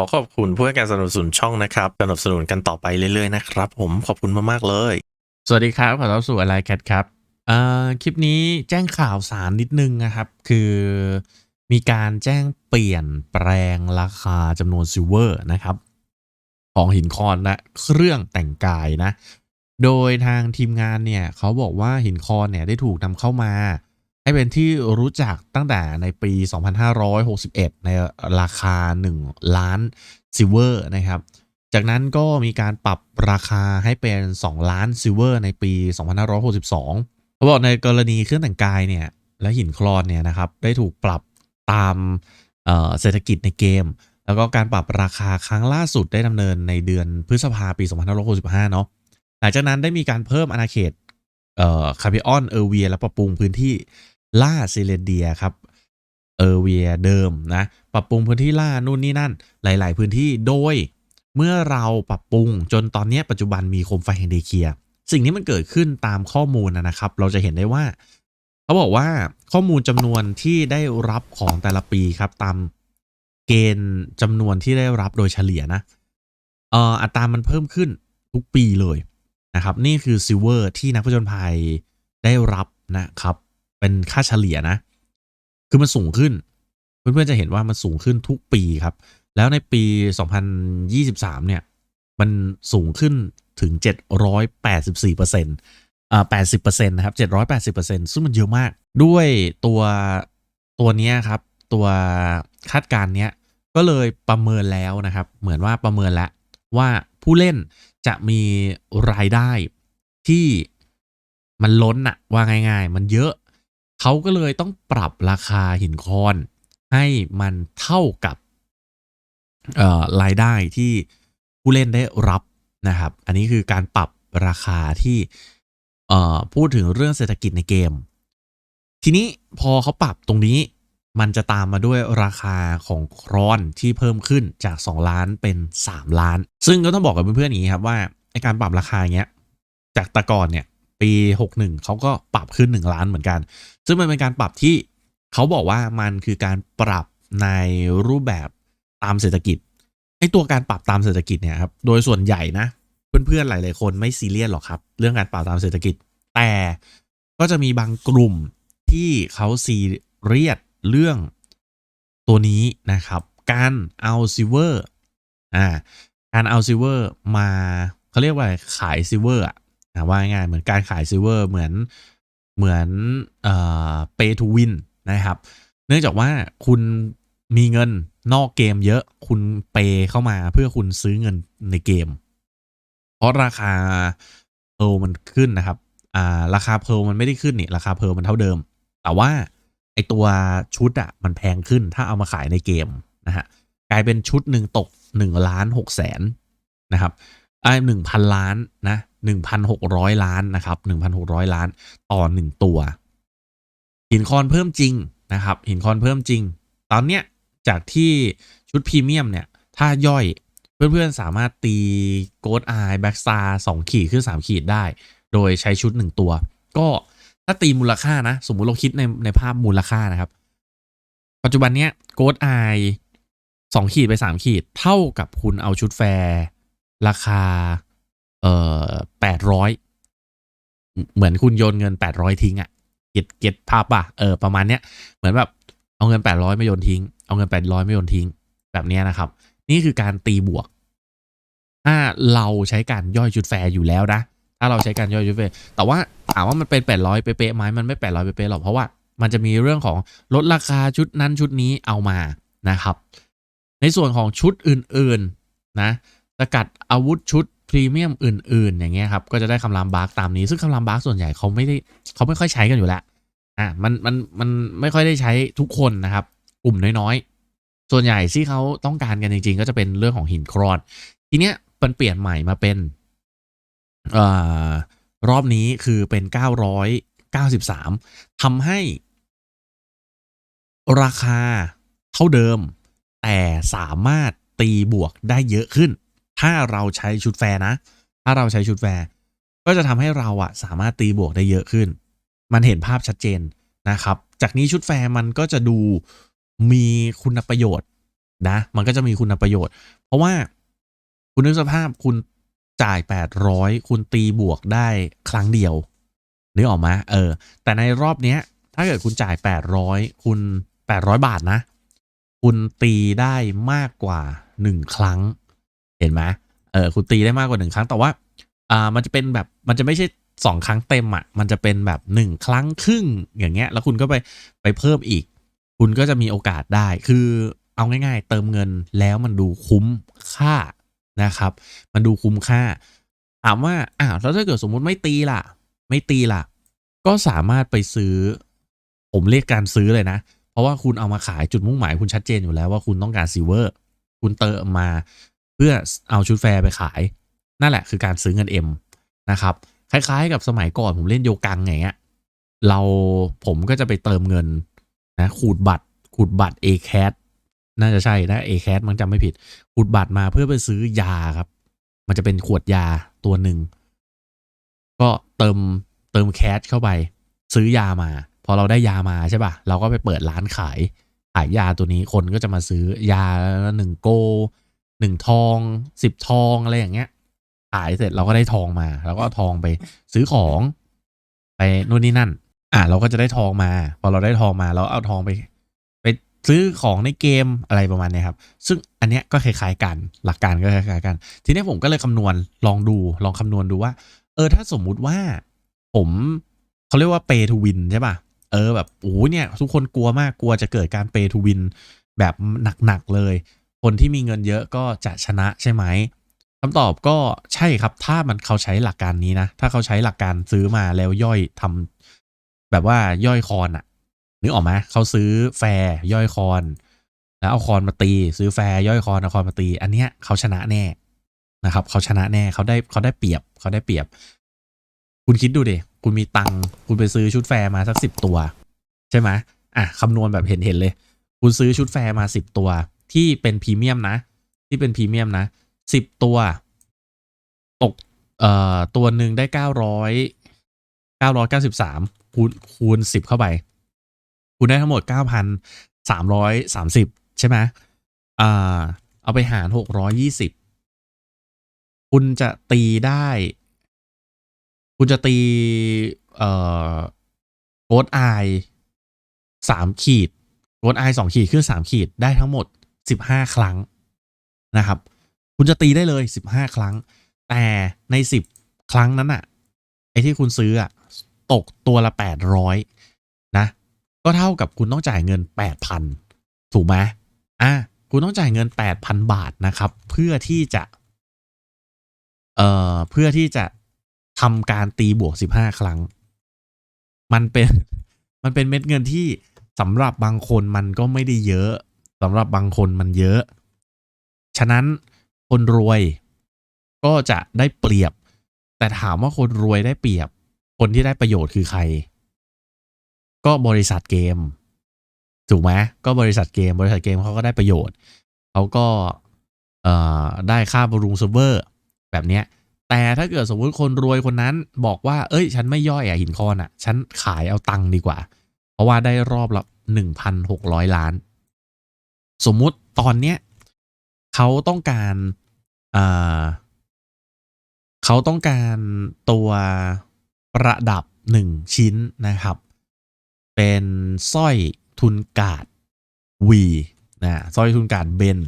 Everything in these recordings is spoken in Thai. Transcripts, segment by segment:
อขอบคุณผู้ให้การสนับสนุนช่องนะครับสนับสนุนกันต่อไปเรื่อยๆนะครับผมขอบคุณมากๆเลย สวัสดีครับขอต้อนรับสู่อะไรแคทครับเอ่อคลิปนี้แจ้งข่าวสารนิดนึงนะครับ คือมีการแจ้งเปลี่ยนแปลงราคาจำนวนซิลเวอร์นะครับ ของหินคอนและเครื่องแต่งกายนะ โดยทางทีมงานเนี่ยเขาบอกว่าหินคอนเนี่ยได้ถูกนำเข้ามา ให้เป็นที่รู้จักตั้งแต่ในปี 2561 ในราคา 1 ล้านซิลเวอร์นะครับ จากนั้นก็มีการปรับราคาให้เป็น 2 ล้านซิลเวอร์ในปี 2562เขาบอกในกรณีเครื่องแต่งกายเนี่ยและหินคลอนเนี่ยนะครับได้ถูกปรับตามเเศรษฐกิจในเกม แล้วก็การปรับราคาครั้งล่าสุดได้ดำเนินในเดือนพฤษภาปี 2565 เนาะหลังจากนั้นได้มีการเพิ่มอาณาเขตเอ่อคาบิออนเออร์เวียและปรับปรุงพื้นที่ ล่าซิเลเดียครับเออเวียเดิมนะปรับปรุงพื้นที่ล่านู่นนี่นั่น หลาย ๆ พื้นที่โดยเมื่อเราปรับปรุงจนตอนนี้ปัจจุบันมีโคมไฟแห่งเดเคียสิ่งที่มันเกิดขึ้นตามข้อมูลนะครับ เราจะเห็นได้ว่า เขาบอกว่าข้อมูลจำนวนที่ได้รับของแต่ละปีครับ ตามเกณฑ์จำนวนที่ได้รับโดยเฉลี่ยนะเอ่ออัตรามันเพิ่มขึ้นทุกปีเลยนะครับ นี่คือซิลเวอร์ที่นักผจญภัยได้รับนะครับ เป็นค่าเฉลี่ยนะ คือมันสูงขึ้น เพื่อนๆจะเห็นว่ามันสูงขึ้นทุกปีครับ แล้วในปี 2023 เนี่ย มันสูงขึ้นถึง 784%อ่า80%นะครับ 780%ซึ่งมันเยอะมาก ด้วยตัวตัวนี้ครับ ตัวคาดการณ์เนี้ย ก็เลยประเมินแล้วนะครับ เหมือนว่าประเมินแล้วว่าผู้เล่นจะมีรายได้ที่มันล้นอะว่าง่าย ๆ มันเยอะ เขาก็เลยต้องปรับราคาหินคอนให้มันเท่ากับรายได้ที่ผู้เล่นได้รับนะครับ อันนี้คือการปรับราคาที่พูดถึงเรื่องเศรษฐกิจในเกม ทีนี้พอเขาปรับตรงนี้มันจะตามมาด้วยราคาของครอนที่เพิ่มขึ้นจาก 2 ล้านเป็น 3 ล้าน ซึ่งก็ต้องบอกกับเพื่อนๆอย่างนี้ครับว่าไอการปรับราคาเงี้ย จากตะก่อนเนี่ย ปี 61เขาก็ปรับขึ้น 1 ล้านเหมือนกัน ซึ่งมันเป็นการปรับที่เขาบอกว่ามันคือการปรับในรูปแบบตามเศรษฐกิจไอตัวการปรับตามเศรษฐกิจเนี่ยครับโดยส่วนใหญ่นะ เพื่อนๆหลายๆคนไม่ซีเรียสหรอกครับ เรื่องการปรับตามเศรษฐกิจ แต่ก็จะมีบางกลุ่มที่เขาซีเรียสเรื่องตัวนี้นะครับ การเอาซิเวอร์อ่าการเอาซิเวอร์มาเขาเรียกว่าขายซิเวอร์อะ ว่าง่ายเหมือนการขายซิลเวอร์เหมือนเหมือนเอ่อ pay to win นะครับ เนื่องจากว่าคุณมีเงินนอกเกมเยอะคุณเปเข้ามาเพื่อคุณซื้อเงินในเกม เพราะราคาเพลมันขึ้นนะครับ อ่า ราคาเพลมันไม่ได้ขึ้นนี่ราคาเพลมันเท่าเดิม แต่ว่าไอตัวชุดอะมันแพงขึ้นถ้าเอามาขายในเกมนะฮะกลายเป็นชุดหนึ่งตกหนึ่งล้านหกแสนนะครับ หนึ่งพันล้านนะหนึ่งพันหกร้อยล้านนะครับหนึ่งพันหกร้อยล้านต่อหนึ่งตัว หินคอนเพิ่มจริงนะครับ หินคอนเพิ่มจริง ตอนเนี้ยจากที่ชุดพรีเมียมเนี่ย ถ้าย่อยเพื่อนๆสามารถตีโกดไอแบ็กสตาสองขีดขึ้นสามขีดได้ โดยใช้ชุดหนึ่งตัว ก็ถ้าตีมูลค่านะ สมมุติเราคิดในในภาพมูลค่านะครับ ปัจจุบันเนี้ยโกดไอสองขีดไปสามขีด เท่ากับคุณเอาชุดแฟร์ ราคา เอ่อแปดร้อยเหมือนคุณโยนเงินแปดร้อยทิ้งอะ่ะเก็ตเก็ตภาพป่ะเออประมาณเนี้ยเหมือนแบบเอาเงินแปดร้อยไม่โยนทิ้ง เอาเงินแปดร้อยไม่โยนทิ้ง แบบเนี้ยนะครับ นี่คือการตีบวก ถ้าเราใช้การย่อยชุดแฟร์อยู่แล้วนะถ้าเราใช้การย่อยชุดแฟร์แต่ว่าถามว่ามันเป็นแปดร้อยเป๊ะๆไหมมันไม่แปดร้อยเป๊ะๆหรอกเพราะว่ามันจะมีเรื่องของลดราคาชุดนั้นชุดนี้เอามานะครับ ในส่วนของชุดอื่นๆนะ สกัดอาวุธชุดพรีเมียมอื่น ๆ อย่างเงี้ยครับ ก็จะได้คำรามบาร์กตามนี้ ซึ่งคำรามบาร์กส่วนใหญ่เขาไม่ได้เขาไม่ค่อยใช้กันอยู่แล้วอะมันมันมันไม่ค่อยได้ใช้ทุกคนนะครับ กลุ่มน้อยๆ ส่วนใหญ่ที่เขาต้องการกันจริง ๆ ก็จะเป็นเรื่องของหินครอนทีเนี้ยมันเปลี่ยนใหม่มาเป็นเอ่อรอบนี้คือเป็น 993ทำให้ ราคาเท่าเดิม แต่สามารถตีบวกได้เยอะขึ้น ถ้าเราใช้ชุดแฟร์นะ ถ้าเราใช้ชุดแฟร์ก็จะทำให้เราอะสามารถตีบวกได้เยอะขึ้น มันเห็นภาพชัดเจนนะครับ จากนี้ชุดแฟร์มันก็จะดูมีคุณประโยชน์นะ มันก็จะมีคุณประโยชน์ เพราะว่าคุณนึกสภาพคุณจ่าย 800 คุณตีบวกได้ครั้งเดียวนึกออกไหมเออ แต่ในรอบเนี้ย ถ้าเกิดคุณจ่าย 800 คุณ 800 บาทนะ คุณตีได้มากกว่า 1 ครั้ง เห็นไหมเออคุณตีได้มากกว่า1ครั้งแต่ว่าอ่ามันจะเป็นแบบมันจะไม่ใช่2ครั้งเต็มอะ มันจะเป็นแบบ1ครั้งครึ่งอย่างเงี้ย แล้วคุณก็ไปไปเพิ่มอีก คุณก็จะมีโอกาสได้ คือเอาง่ายๆ เติมเงินแล้วมันดูคุ้มค่านะครับ มันดูคุ้มค่า ถามว่าอ้าวแล้วถ้าเกิดสมมุติไม่ตีล่ะ ไม่ตีล่ะ ก็สามารถไปซื้อ ผมเรียกการซื้อเลยนะ เพราะว่าคุณเอามาขายจุดมุ่งหมายคุณชัดเจนอยู่แล้วว่าคุณต้องการซิลเวอร์ คุณเติมมา เพื่อเอาชุดแฟร์ไปขาย นั่นแหละคือการซื้อเงิน M นะครับ คล้ายๆ กับสมัยก่อนผมเล่นโยกังอย่างเงี้ยเราผมก็จะไปเติมเงินนะขูดบัตรขูดบัตร a c a t น่าจะใช่นะ a c a t มันจำไม่ผิดขูดบัตรมาเพื่อไปซื้อยาครับ มันจะเป็นขวดยาตัวหนึ่งก็เติมเติมแคชเข้าไป ซื้อยามา พอเราได้ยามาใช่ป่ะ เราก็ไปเปิดร้านขาย ขายยาตัวนี้คนก็จะมาซื้อยาหนึ่งโก หนึ่งทองสิบทองอะไรอย่างเงี้ย ขายเสร็จเราก็ได้ทองมา แล้วก็เอาทองไปซื้อของ ไปนู่นนี่นั่น อะเราก็จะได้ทองมา พอเราได้ทองมาเราเอาทองไป ไปซื้อของในเกมอะไรประมาณเนี้ยครับ ซึ่งอันเนี้ยก็คล้ายๆกัน หลักการก็คล้ายๆกัน ทีนี้ผมก็เลยคำนวณลองดูลองคำนวณดูว่า เออถ้าสมมุติว่า ผมเขาเรียกว่า pay to win ใช่ป่ะเออแบบโอ้โหเนี่ย ทุกคนกลัวมากกลัวจะเกิดการ pay to win แบบหนักๆเลย คนที่มีเงินเยอะก็จะชนะใช่ไหมคำตอบก็ใช่ครับ ถ้ามันเขาใช้หลักการนี้นะ ถ้าเขาใช้หลักการซื้อมาแล้วย่อยทำแบบว่าย่อยคอนอะนึกออกไหมเขาซื้อแฟร์ย่อยคอน แล้วเอาคอนมาตี ซื้อแฟร์ย่อยคอนเอาคอนมาตี อันเนี้ยเขาชนะแน่นะครับ เขาชนะแน่เขาได้เขาได้เปรียบเขาได้เปรียบ คุณคิดดูดิคุณมีตังค์คุณไปซื้อชุดแฟร์มาสักสิบตัว ใช่ไหมอะคำนวณแบบเห็นเห็นเลย คุณซื้อชุดแฟร์มาสิบตัว ที่เป็นพรีเมียมนะ ที่เป็นพรีเมียมนะสิบตัว ตก เอ่อ ตัวหนึ่งได้เก้าร้อยเก้าร้อยเก้าสิบสามคูณคูณสิบเข้าไปคุณได้ทั้งหมดเก้าพันสามร้อยสามสิบใช่ไหมอ่า เอาไปหารหกร้อยี่สิบคุณจะตีได้ คุณจะตี เอ่อโกดไอสามขีดโกดไอสองขีดขึ้นสามขีดได้ทั้งหมด สิบห้าครั้งนะครับ คุณจะตีได้เลยสิบห้าครั้ง แต่ในสิบครั้งนั้นอะไอที่คุณซื้ออะตกตัวละแปดร้อยนะ ก็เท่ากับคุณต้องจ่ายเงินแปดพันถูกไหมอะคุณต้องจ่ายเงินแปดพันบาทนะครับ เพื่อที่จะ เอ่อ เพื่อที่จะทำการตีบวกสิบห้าครั้ง มันเป็น มันเป็นเม็ดเงินที่สำหรับบางคนมันก็ไม่ได้เยอะ สำหรับบางคนมันเยอะ ฉะนั้นคนรวยก็จะได้เปรียบ แต่ถามว่าคนรวยได้เปรียบ คนที่ได้ประโยชน์คือใคร ก็บริษัทเกม ถูกไหมก็บริษัทเกม บริษัทเกมเขาก็ได้ประโยชน์เขาก็ได้ค่าบำรุงเซิร์ฟเวอร์ แบบเนี้ย แต่ถ้าเกิดสมมติคนรวยคนนั้นบอกว่า เอ้ย ฉันไม่ย่อยอะหินคอนอะฉันขายเอาตังค์ดีกว่า เพราะว่าได้รอบละหนึ่งพันหกร้อยล้าน สมมุติตอนเนี้ยเขาต้องการอ่าเขาต้องการตัวประดับหนึ่งชิ้นนะครับ เป็นสร้อยทุนกาดวีนะสร้อยทุนกาดเบน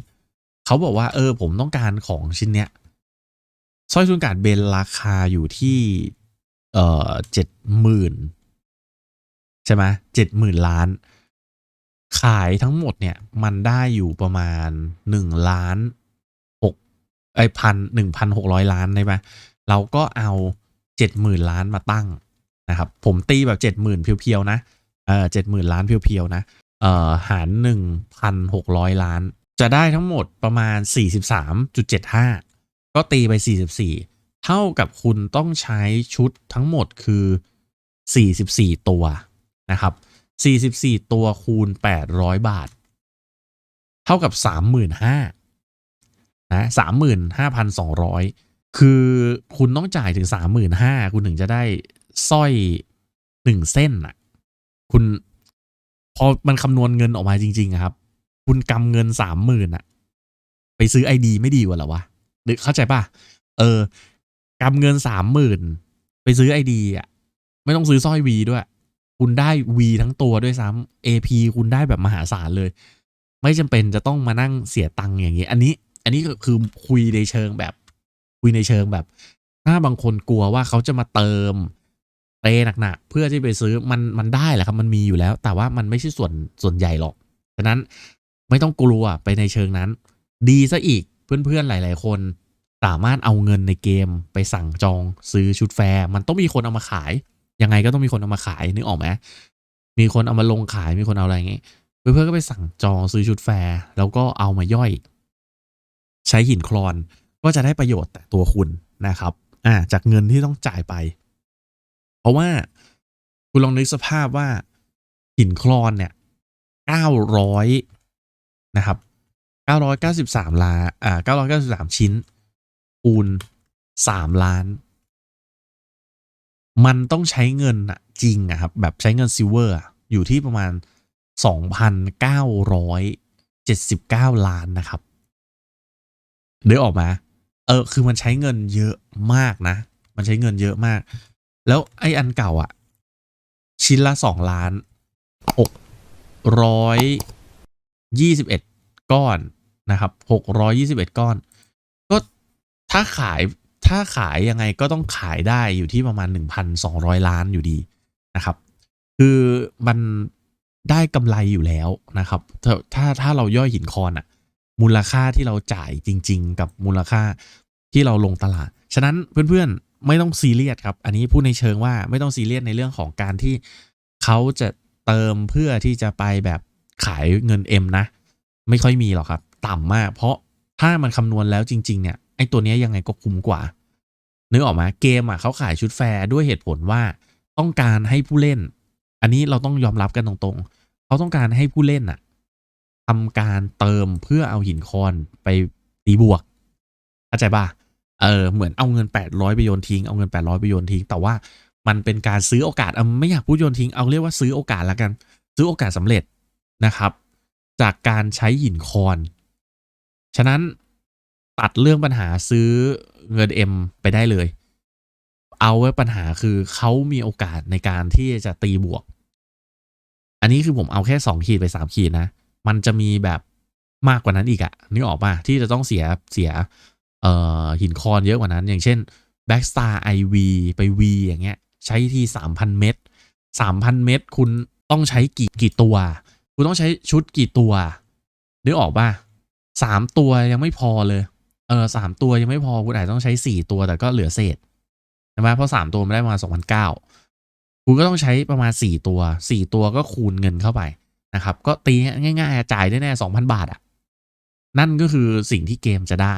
เขาบอกว่าเออผมต้องการของชิ้นเนี้ยสร้อยทุนกาดเบนราคาอยู่ที่เอ่อเจ็ดหมื่นใช่ไหมเจ็ดหมื่นล้าน ขายทั้งหมดเนี่ย มันได้อยู่ประมาณหนึ่งล้านหกไอพันหนึ่งพันหกร้อยล้านได้ไหมเราก็เอาเจ็ดหมื่นล้านมาตั้งนะครับ ผมตีแบบเจ็ดหมื่นเพียวๆนะเออเจ็ดหมื่นล้านเพียวๆนะเอ่อหารหนึ่งพันหกร้อยล้าน จะได้ทั้งหมดประมาณสี่สิบสามจุดเจ็ดห้าก็ตีไปสี่สิบสี่เท่ากับคุณต้องใช้ชุดทั้งหมดคือสี่สิบสี่ตัวนะครับ สี่สิบสี่ตัวคูณแปดร้อยบาท เท่ากับสามหมื่นห้านะสามหมื่นห้าพันสองร้อยคือคุณต้องจ่ายถึงสามหมื่นห้าคุณถึงจะได้สร้อยหนึ่งเส้นอะ คุณพอมันคำนวณเงินออกมาจริง ๆ ครับ คุณกำเงินสามหมื่นอะ ไปซื้อไอดีไม่ดีกว่าหรอวะหรือเข้าใจป่ะ เออกำเงินสามหมื่นไปซื้อไอดีอะ ไม่ต้องซื้อสร้อยวีด้วย คุณได้วีทั้งตัวด้วยซ้ำ AP คุณได้แบบมหาศาลเลย ไม่จำเป็นจะต้องมานั่งเสียตังค์อย่างนี้ อันนี้ อันนี้ก็คือคุยในเชิงแบบ คุยในเชิงแบบ ถ้าบางคนกลัวว่าเขาจะมาเติมเปหนักๆเพื่อที่ไปซื้อมันมันได้แหละครับ มันมีอยู่แล้ว แต่ว่ามันไม่ใช่ส่วนส่วนใหญ่หรอกฉะนั้นไม่ต้องกลัวไปในเชิงนั้น ดีซะอีกเพื่อนๆหลาย ๆ คนสามารถเอาเงินในเกมไปสั่งจองซื้อชุดแฟร์ มันต้องมีคนเอามาขาย ยังไงก็ต้องมีคนเอามาขายนึกออกไหมมีคนเอามาลงขายมีคนเอาอะไรอย่างงี้ เพื่อนๆก็ไปสั่งจองซื้อชุดแฟร์แล้วก็เอามาย่อย ใช้หินคลอนก็จะได้ประโยชน์แต่ตัวคุณนะครับอ่าจากเงินที่ต้องจ่ายไป เพราะว่าคุณลองนึกสภาพว่าหินคลอนเนี่ยเก้าร้อยนะครับเก้าร้อยเก้าสิบสามล้านอ่าเก้าร้อยเก้าสิบสามชิ้นคูณสามล้าน มันต้องใช้เงินอะจริงอะครับแบบใช้เงินซิลเวอร์อยู่ที่ประมาณสองพันเก้าร้อยเจ็ดสิบเก้าล้านนะครับเดี๋ยวออกมา เออ คือมันใช้เงินเยอะมากนะ มันใช้เงินเยอะมาก แล้วไอ้อันเก่าอะ่ะ ชิ้นละสองล้านหกร้อยยี่สิบเอ็ดก้อนนะครับหกร้อยี่สิบเอ็ดก้อน ก็ถ้าขาย ถ้าขายยังไงก็ต้องขายได้อยู่ที่ประมาณหนึ่งพันสองร้อยล้านอยู่ดีนะครับ คือมันได้กำไรอยู่แล้วนะครับถ้าถ้าถ้าเราย่อยหินคอนอะมูลค่าที่เราจ่ายจริง ๆ กับมูลค่าที่เราลงตลาด ฉะนั้นเพื่อนๆไม่ต้องซีเรียสครับ อันนี้พูดในเชิงว่าไม่ต้องซีเรียสในเรื่องของการที่เขาจะเติมเพื่อที่จะไปแบบขายเงิน M นะ ไม่ค่อยมีหรอกครับ ต่ำมาก เพราะถ้ามันคำนวณแล้วจริง ๆ เนี่ยไอ้ตัวนี้ยังไงก็คุ้มกว่า นึกออกไหมเกมอะเขาขายชุดแฟร์ด้วยเหตุผลว่าต้องการให้ผู้เล่น อันนี้เราต้องยอมรับกันตรงๆ เขาต้องการให้ผู้เล่นอะทำการเติมเพื่อเอาหินคอนไปตีบวกเข้าใจป่ะเออเหมือนเอาเงิน 800ไปโยนทิ้งเอาเงิน 800ไปโยนทิ้ง แต่ว่ามันเป็นการซื้อโอกาสเอาไม่อยากพูดโยนทิ้งเอาเรียกว่าซื้อโอกาสละกัน ซื้อโอกาสสำเร็จนะครับ จากการใช้หินคอน ฉะนั้น ตัดเรื่องปัญหาซื้อเงิน M ไปได้เลย เอาไว้ปัญหาคือเขามีโอกาสในการที่จะตีบวก อันนี้คือผมเอาแค่สองขีดไปสามขีดนะ มันจะมีแบบมากกว่านั้นอีกอะนึกออกป่ะที่จะต้องเสียเสียเอ่อหินคอนเยอะกว่านั้น อย่างเช่น Backstar IV ไป V อย่างเงี้ย ใช้ที่สามพันเม็ดสามพันเม็ดคุณต้องใช้กี่กี่ตัว คุณต้องใช้ชุดกี่ตัว นึกออกป่ะสามตัวยังไม่พอเลย เออสามตัวยังไม่พอคุณอาจต้องใช้สี่ตัวแต่ก็เหลือเศษใช่ไหมเพราะสามตัวมันได้มาสองพันเก้าคุณก็ต้องใช้ประมาณสี่ตัวสี่ตัวก็คูณเงินเข้าไปนะครับ ก็ตีง่ายๆจ่ายได้แน่สองพันบาทอะนั่นก็คือสิ่งที่เกมจะได้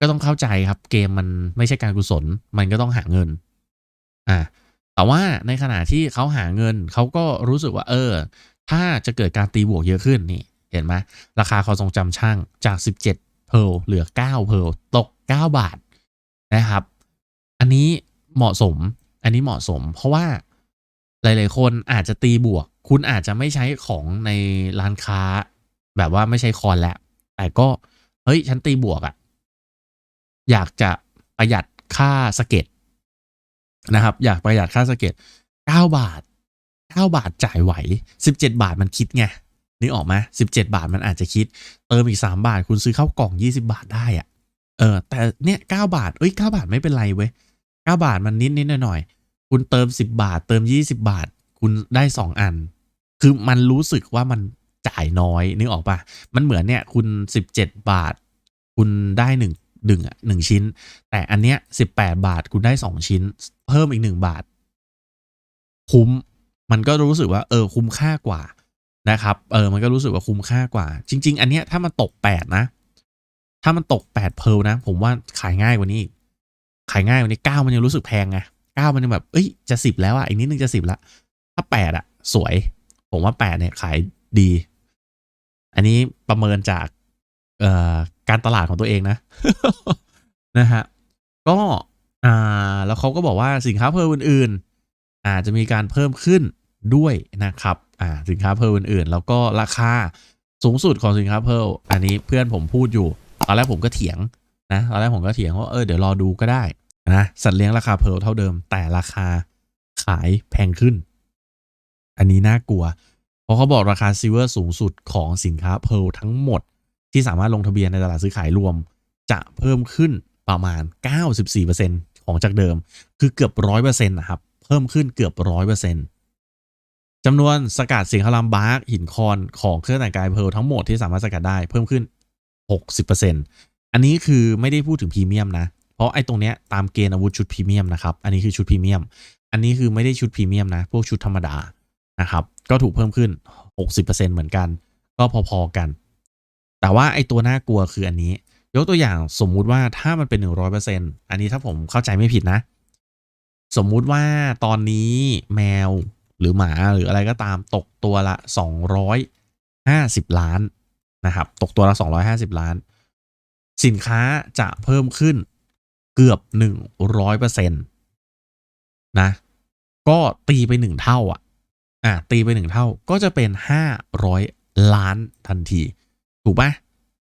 ก็ต้องเข้าใจครับ เกมมันไม่ใช่การกุศล มันก็ต้องหาเงิน อ่าแต่ว่าในขณะที่เขาหาเงินเขาก็รู้สึกว่า เออ ถ้าจะเกิดการตีบวกเยอะขึ้นนี่ เห็นไหมราคาความทรงจำช่างจาก 17 เพลเหลือ 9 เพลตก 9 บาทนะครับ อันนี้เหมาะสม อันนี้เหมาะสม เพราะว่าหลาย ๆ คนอาจจะตีบวก คุณอาจจะไม่ใช้ของในร้านค้า แบบว่าไม่ใช้คอนแล้ว แต่ก็ เฮ้ย ฉันตีบวกอะอยากจะประหยัดค่าสเก็ตนะครับ อยากประหยัดค่าสเก็ต9บาท 9 บาทจ่ายไหว 17 บาทมันคิดไง นึกออกไหมสิบเจ็ดบาทมันอาจจะคิด เติมอีกสามบาท คุณซื้อข้าวกล่องยี่สิบาทได้อะเออ แต่เนี่ยเก้าบาทเอ้ยเก้าบาทไม่เป็นไรเว้ยเก้าบาทมันนิดนิดหน่อยหน่อยคุณเติมสิบบาท เติมยี่สิบาท คุณได้สองอัน คือมันรู้สึกว่ามันจ่ายน้อยนึกออกปะมันเหมือนเนี่ย คุณสิบเจ็ดบาท คุณได้หนึ่งหนึ่งอะหนึ่งชิ้น แต่อันเนี้ยสิบแปดบาทคุณได้สองชิ้น เพิ่มอีกหนึ่งบาท คุ้มมันก็รู้สึกว่า เออ คุ้มค่ากว่า นะครับ เออ มันก็รู้สึกว่าคุ้มค่ากว่า จริง ๆ อันเนี้ยถ้ามันตกแปดนะ ถ้ามันตกแปดเพลนะ ผมว่าขายง่ายกว่านี้ ขายง่ายกว่านี้เก้ามันยังรู้สึกแพงไงเก้ามันยังแบบ เอ้ย จะสิบแล้วอะอีกนิดนึงจะสิบละ ถ้าแปดอะ สวย ผมว่าแปดเนี่ยขายดี อันนี้ประเมินจาก เอ่อ การตลาดของตัวเองนะ นะฮะ ก็ อ่า แล้วเขาก็บอกว่าสินค้าเพิ่มอื่นๆอาจจะมีการเพิ่มขึ้นด้วยนะครับ อ่าสินค้าเพิ่มอื่นๆ แล้วก็ราคาสูงสุดของสินค้าเพิ่มอันนี้เพื่อนผมพูดอยู่ตอนแรกผมก็เถียงนะตอนแรกผมก็เถียงว่าเออเดี๋ยวรอดูก็ได้นะสัตว์เลี้ยงราคาเพร์ลเท่าเดิม แต่ราคาขายแพงขึ้น อันนี้น่ากลัว เพราะเขาบอกราคาซิเวอร์สูงสุดของสินค้าเพร์ลทั้งหมด ที่สามารถลงทะเบียนในตลาดซื้อขายรวม จะเพิ่มขึ้นประมาณ 94%ของจากเดิม คือเกือบ 100%นะครับ เพิ่มขึ้นเกือบ 100% จำนวนสกัดสิงคลามบาร์กหินคอนของเครื่องแต่งกายเพลทั้งหมดที่สามารถสกัดได้เพิ่มขึ้น 60%อันนี้คือไม่ได้พูดถึงพรีเมียมนะ เพราะไอ้ตรงเนี้ยตามเกณฑ์อาวุธชุดพรีเมียมนะครับ อันนี้คือชุดพรีเมียม อันนี้คือไม่ได้ชุดพรีเมียมนะ พวกชุดธรรมดานะครับ ก็ถูกเพิ่มขึ้น 60%เหมือนกัน ก็พอๆกัน แต่ว่าไอ้ตัวน่ากลัวคืออันนี้ ยกตัวอย่างสมมุติว่าถ้ามันเป็น 100%อันนี้ถ้าผมเข้าใจไม่ผิดนะ สมมุติว่าตอนนี้แมว หรือหมาหรืออะไรก็ตามตกตัวละ 250 ล้านนะครับ ตกตัวละ 250 ล้าน สินค้าจะเพิ่มขึ้นเกือบ 100%นะ ก็ตีไปหนึ่งเท่าอะอะตีไปหนึ่งเท่าก็จะเป็น 500 ล้านทันที ถูกปะ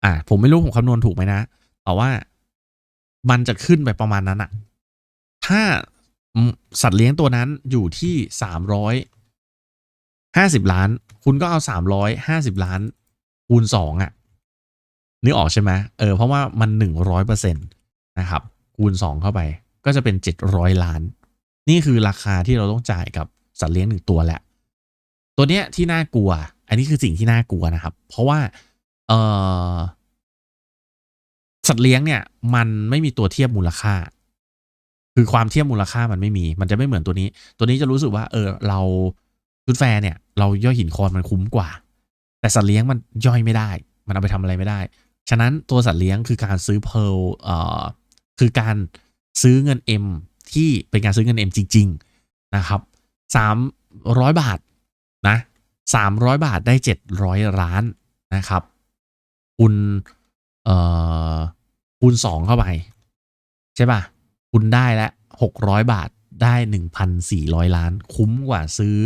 อะผมไม่รู้ ผมคำนวณถูกไหมนะ แต่ว่ามันจะขึ้นไปประมาณนั้นอะถ้า สัตว์เลี้ยงตัวนั้นอยู่ที่สามร้อยห้าสิบล้าน คุณก็เอาสามร้อยห้าสิบล้าน คูณสองอะนึกออกใช่ไหมเออเพราะว่ามันหนึ่งร้อยเปอร์เซ็นต์นะครับ คูณสองเข้าไป ก็จะเป็นเจ็ดร้อยล้าน นี่คือราคาที่เราต้องจ่ายกับสัตว์เลี้ยงหนึ่งตัวแหละ ตัวเนี้ยที่น่ากลัว อันนี้คือสิ่งที่น่ากลัวนะครับ เพราะว่า เออสัตว์เลี้ยงเนี่ย มันไม่มีตัวเทียบมูลค่า คือความเทียบมูลค่ามันไม่มี มันจะไม่เหมือนตัวนี้ ตัวนี้จะรู้สึกว่า เออ เราชุดแฟร์เนี่ย เราย่อยหินคอนมันคุ้มกว่า แต่สัตว์เลี้ยงมันย่อยไม่ได้ มันเอาไปทำอะไรไม่ได้ ฉะนั้นตัวสัตว์เลี้ยงคือการซื้อเพลเอ่อคือการซื้อเงิน M ที่เป็นการซื้อเงิน M จริง ๆ นะครับสามร้อยบาทนะสามร้อยบาทได้เจ็ดร้อยล้านนะครับคุณเอ่อคูณสองเข้าไป ใช่ป่ะ คุณได้แล้วหกร้อยบาทได้หนึ่งพันสี่ร้อยล้าน คุ้มกว่าซื้อ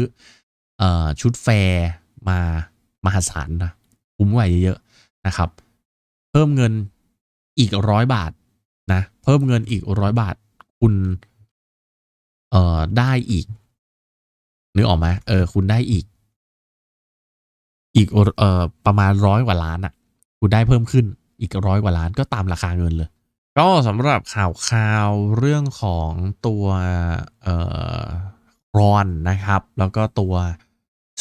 อชุดแฟร์มามหาศาลนะคุ้มกว่าเยอะๆนะครับ เพิ่มเงินอีกร้อยบาทนะเพิ่มเงินอีกร้อยบาท คุณเอ่อได้อีกนึกออกไหมเออ คุณได้อีก อีกเอ่อประมาณร้อยกว่าล้านอะ คุณได้เพิ่มขึ้นอีกร้อยกว่าล้านก็ตามราคาเงินเลย ก็สำหรับข่าวข่าวเรื่องของตัวเอ่อรอนนะครับ แล้วก็ตัว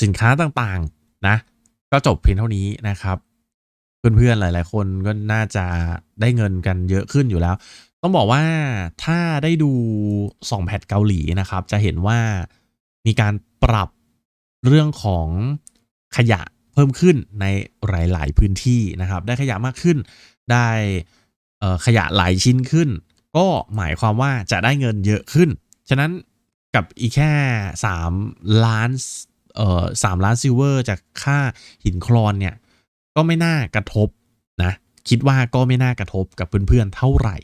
สินค้าต่างๆนะ ก็จบเพียงเท่านี้นะครับ เพื่อนๆหลาย ๆ คนก็น่าจะได้เงินกันเยอะขึ้นอยู่แล้ว ต้องบอกว่าถ้าได้ดูสองแพทเกาหลีนะครับ จะเห็นว่ามีการปรับเรื่องของขยะเพิ่มขึ้นในหลาย ๆ พื้นที่นะครับ ได้ขยะมากขึ้นได้ ขยะหลายชิ้นขึ้น ก็หมายความว่าจะได้เงินเยอะขึ้น ฉะนั้นกับอีกแค่ 3 ล้านเอ่อสามล้านซิลเวอร์จากค่าหินคลอนเนี่ย ก็ไม่น่ากระทบนะคิดว่าก็ไม่น่ากระทบกับเพื่อนๆเท่าไหร่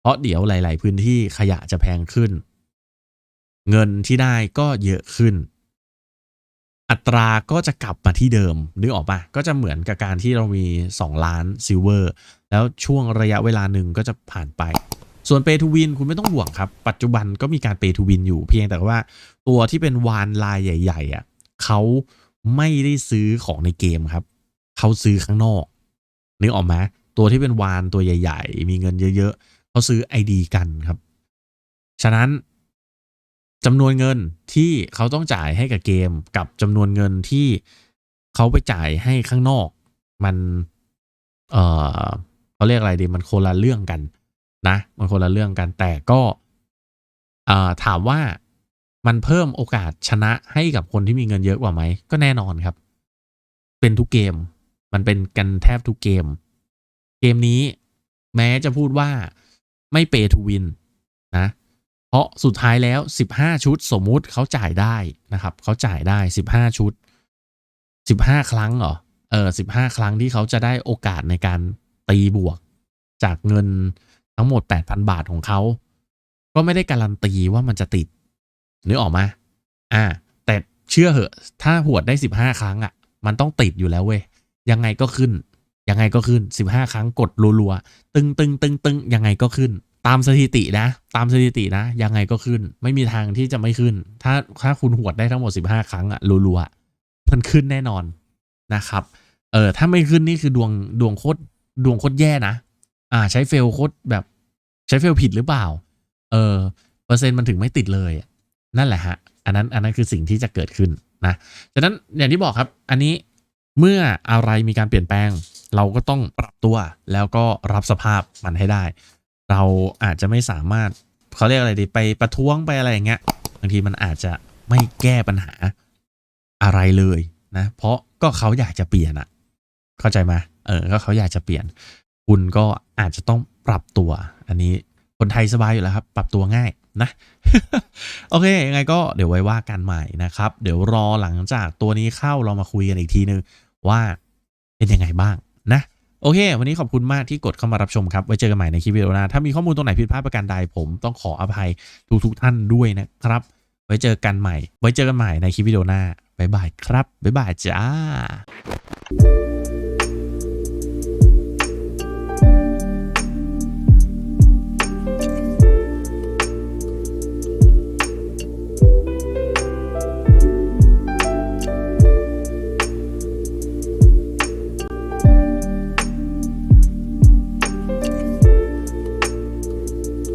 เพราะเดี๋ยวหลาย ๆ พื้นที่ขยะจะแพงขึ้น เงินที่ได้ก็เยอะขึ้น อัตราก็จะกลับมาที่เดิมนึกออกปะก็จะเหมือนกับการที่เรามี 2 ล้านซิลเวอร์ แล้วช่วงระยะเวลาหนึ่งก็จะผ่านไป ส่วนเปทูวินคุณไม่ต้องห่วงครับ ปัจจุบันก็มีการเปทูวินอยู่เพียงแต่ว่าตัวที่เป็นวานลายใหญ่ๆอะเขาไม่ได้ซื้อของในเกมครับ เขาซื้อข้างนอกนึกออกไหมตัวที่เป็นวานตัวใหญ่ ๆ มีเงินเยอะๆเขาซื้อ ID กันครับ ฉะนั้นจำนวนเงินที่เขาต้องจ่ายให้กับเกมกับจำนวนเงินที่เขาไปจ่ายให้ข้างนอก มัน เอ่อ เขาเรียกอะไรดีมันคนละเรื่องกันนะ มันคนละเรื่องกันแต่ก็ถามว่ามันเพิ่มโอกาสชนะให้กับคนที่มีเงินเยอะกว่าไหม ก็แน่นอนครับ เป็นทุกเกม มันเป็นกันแทบทุกเกม เกมนี้แม้จะพูดว่าไม่เปทูวินนะ เพราะสุดท้ายแล้ว 15 ชุดสมมุติเขาจ่ายได้นะครับ เขาจ่ายได้ 15 ชุด 15 ครั้งเหรอ เออ 15 ครั้งที่เขาจะได้โอกาสในการ ตีบวก จากเงินทั้งหมด 8,000 บาทของเขา ก็ไม่ได้การันตีว่ามันจะติดนึกออกมาอ่า แต่เชื่อเหอะ ถ้าหวดได้ 15 ครั้งอะ่ะ มันต้องติดอยู่แล้วเว้ย ยังไงก็ขึ้น ยังไงก็ขึ้น 15 ครั้งกดรัวๆ ตึงตึงตึงตึงยังไงก็ขึ้น ตามสถิตินะ ตามสถิตินะ ยังไงก็ขึ้น ไม่มีทางที่จะไม่ขึ้น ถ้าถ้าคุณหวดได้ทั้งหมด 15 ครั้งอะรัวๆมันขึ้นแน่นอนนะครับ เออถ้าไม่ขึ้นนี่คือดวงดวงโคตร ดวงโคตรแย่นะ อ่า ใช้เฟลโคตรแบบ ใช้เฟลผิดหรือเปล่า เออเปอร์เซ็นต์มันถึงไม่ติดเลย นั่นแหละฮะ อันนั้นอันนั้นคือสิ่งที่จะเกิดขึ้นนะฉะนั้นอย่างที่บอกครับ อันนี้เมื่ออะไรมีการเปลี่ยนแปลง เราก็ต้องปรับตัวแล้วก็รับสภาพมันให้ได้ เราอาจจะไม่สามารถเขาเรียกอะไรดีไปประท้วงไปอะไรอย่างเงี้ยบางทีมันอาจจะไม่แก้ปัญหาอะไรเลยนะ เพราะก็เขาอยากจะเปลี่ยนอะเข้าใจไหม เออก็เขาอยากจะเปลี่ยน คุณก็อาจจะต้องปรับตัว อันนี้คนไทยสบายอยู่แล้วครับ ปรับตัวง่ายนะโอเคยังไงก็เดี๋ยวไว้ว่ากันใหม่นะครับ เดี๋ยวรอหลังจากตัวนี้เข้าเรามาคุยกันอีกทีนึงว่าเป็นยังไงบ้างนะโอเค วันนี้ขอบคุณมากที่กดเข้ามารับชมครับ ไว้เจอกันใหม่ในคลิปวิดีโอหน้า ถ้ามีข้อมูลตรงไหนผิดพลาดประการใดผมต้องขออภัยทุกทุกๆท่านด้วยนะครับ ไว้เจอกันใหม่ ไว้เจอกันใหม่ในคลิปวิดีโอหน้าบ๊ายบายครับบ๊ายบายจ้า